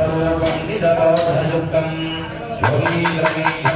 स्वरूपं निजबोधयुक्तं योगीन्द्रमीशं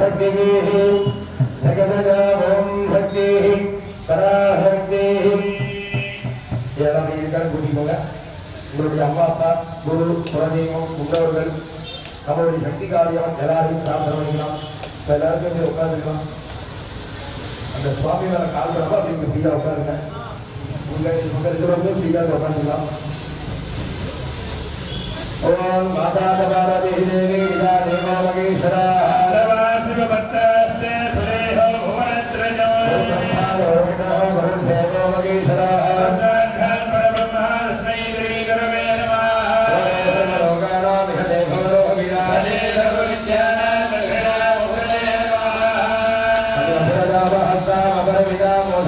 भक्तिः जगदगामं भक्तिः पराभक्तिः எல்லாம் இருக்காரு கூட்டிக்கோங்க உங்களுடைய அம்மா அப்பா குரு குலதெய்வம் முன்னோர்கள் நம்மளுடைய சக்தி காரியம் எல்லாரையும் பிரார்த்தனை பண்ணிக்கலாம் இப்போ எல்லாருக்கும் இங்கே உட்காந்துக்கலாம் அந்த சுவாமி மேல கால் பண்ணப்போ அப்படி இங்கே ஃப்ரீயாக உட்காருங்க உங்க உங்க இருக்கிறவங்க ஃப்ரீயாக உட்காந்துக்கலாம் ఓం మాతాదేవి ఇదా దేవో మగేశ్వరా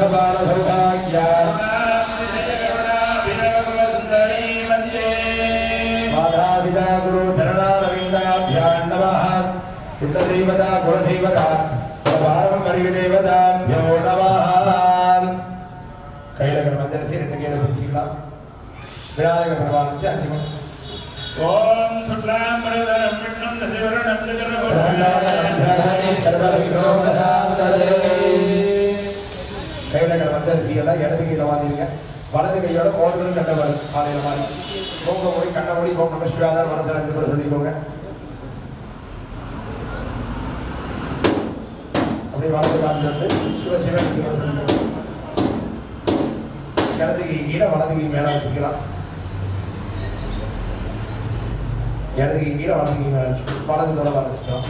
Bye. விநாயகர் மந்திரசி ரெண்டு கையில பிடிச்சிக்கலாம் விநாயகர் பகவான் வச்சு அஞ்சு ஓம் சுக்லாம்பரதரம் விஷ்ணும் தசிவரணம் எல்லாம் இடது கையில வாங்கிருங்க வலது கையோட கோடுகள் கண்டவர் காலையில மாதிரி மூக்க மொழி கண்ண மொழி ஓம் நம்ம சிவாதார் மனதில் ரெண்டு பேரும் சொல்லிக்கோங்க அப்படியே வலது காலில் இருந்து சிவசிவன் சொல்லிக்கோங்க இடது கை கீழே வலது கை மேல வச்சுக்கலாம். இடது கை கீழே வலது கை மேல வச்சுக்கலாம். வலது தோலை மேல வச்சுக்கலாம்.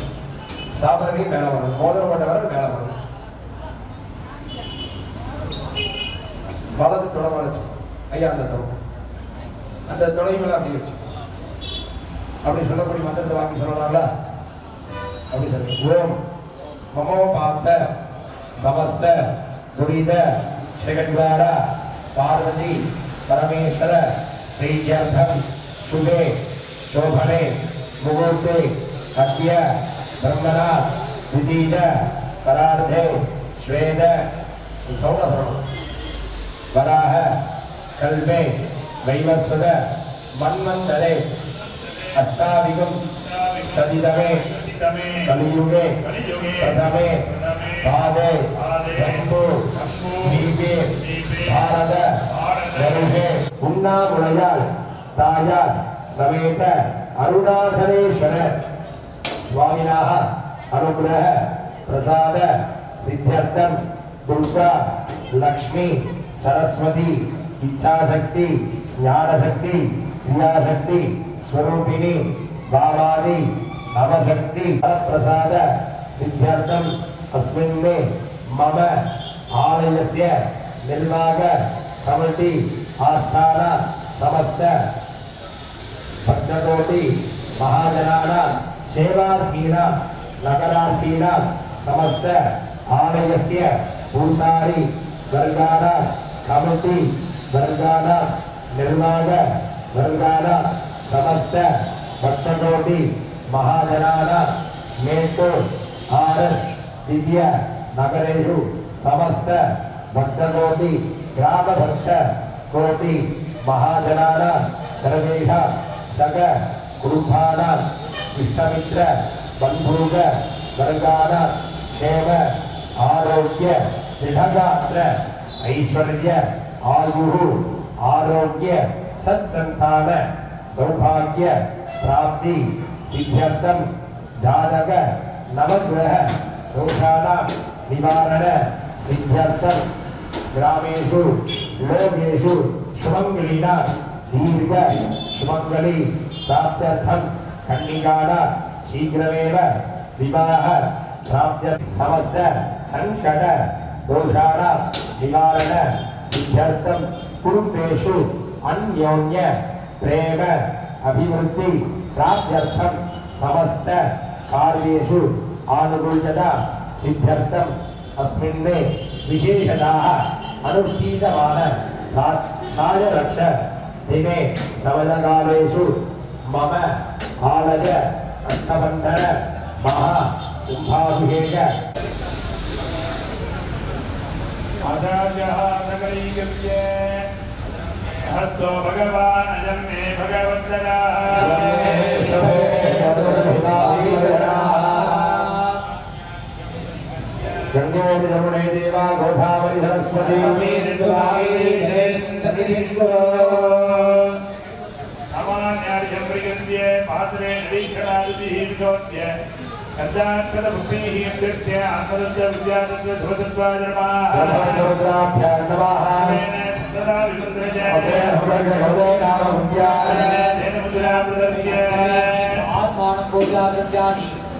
சாப்பிட்ற கை மேல வரணும். மோதிரம் போட்டவர் மேல வரணும். வலது தொலை மேல ஐயா அந்த தொலை அந்த தொலை மேலே அப்படி வச்சுக்கணும் அப்படி சொல்லக்கூடிய மந்திரத்தை வாங்கி சொல்லலாம்ல? அப்படி சொல்லுங்க ஓம் மமோ பார்த்த சமஸ்த துரித ஜெகத்வார पार्वती परमेश्वर प्रीत्यर्थम सुबे शोभने मुहूर्ते अद्य ब्रह्मणा विदीज परार्धे स्वेद वराह कल्पे वैवस्वद मन्मंदले अष्टाधिकम सदिदमे कलियुगे प्रथमे पादे जम्बू दीपे भारत வருகே உண்ணாமுலையால் தாயார் சமேத அருணாசலேஸ்வரர் சுவாமினாக அனுகிரக பிரசாத சித்தியர்த்தம் துர்கா லக்ஷ்மி சரஸ்வதி இச்சாசக்தி ஞானசக்தி கிரியாசக்தி ஸ்வரூபிணி பாவாதி நவசக்தி பிரசாத சித்தியர்த்தம் अस्मिन् मे मम आलयस्य निर्वाग कमिटी आस्थान, समस्त। भक्तकोटि महाजनानां सेवार्थीनां नगरार्थीनां समस्त। आलयस्य पूसारि वर्गाणां कमिटी वर्गाणां निर्वाग वर्गाणां समस्त। भक्तकोटि महाजनानां मेट्टूर् आर् दिव्य, नगरेषु, समस्त। भक्तकोटि, ग्रामभक्त, कोटि, महाजनानां सर्वेषां सग कुटुम्बानाम् इष्टमित्र बन्धूक वर्गान क्षेम आरोग्य, दृढगात्र, ऐश्वर्य, आयुः, आरोग्य सत्सन्तान सौभाग्य, प्राप्ति, सिद्ध्यर्थं, जातक, नवग्रह, दोषाणां, निवारण, सिद्ध्यर्थं। ग्रामेषु लोकेषु सुमङ्गलिना दीर्घ सुमङ्गली प्राप्त्यर्थं कन्निकाणा शीघ्रमेव विवाह प्राप्य समस्त सङ्कट दोषाणां निवारण सिद्ध्यर्थं कुटुम्बेषु अन्योन्य प्रेम अभिवृद्धि प्राप्त्यर्थं समस्त कार्येषु आनुकूल्यता सिद्ध्यर्थम् अस्मिन् विशेषताः अनुष्ठीयमान छायरक्ष दिने सवनकालेषु मम आलय अष्टबन्धन महा कुम्भाभिषेक आचार्यः सकलैकस्य हस्तो भगवान् अयं मे भगवन्तः गंगे रमणे देवा गोधावरी सरस्वती सामान्यार्यम्रियन्त्ये पात्रे नदीक्षणादिभिर्विशोच्य कर्जार्थदभुक्तिः अभ्यर्थ्य आत्मदस्य विद्यादस्य ध्रुवसत्वाजन्माः आत्मानं पूजादस्यानि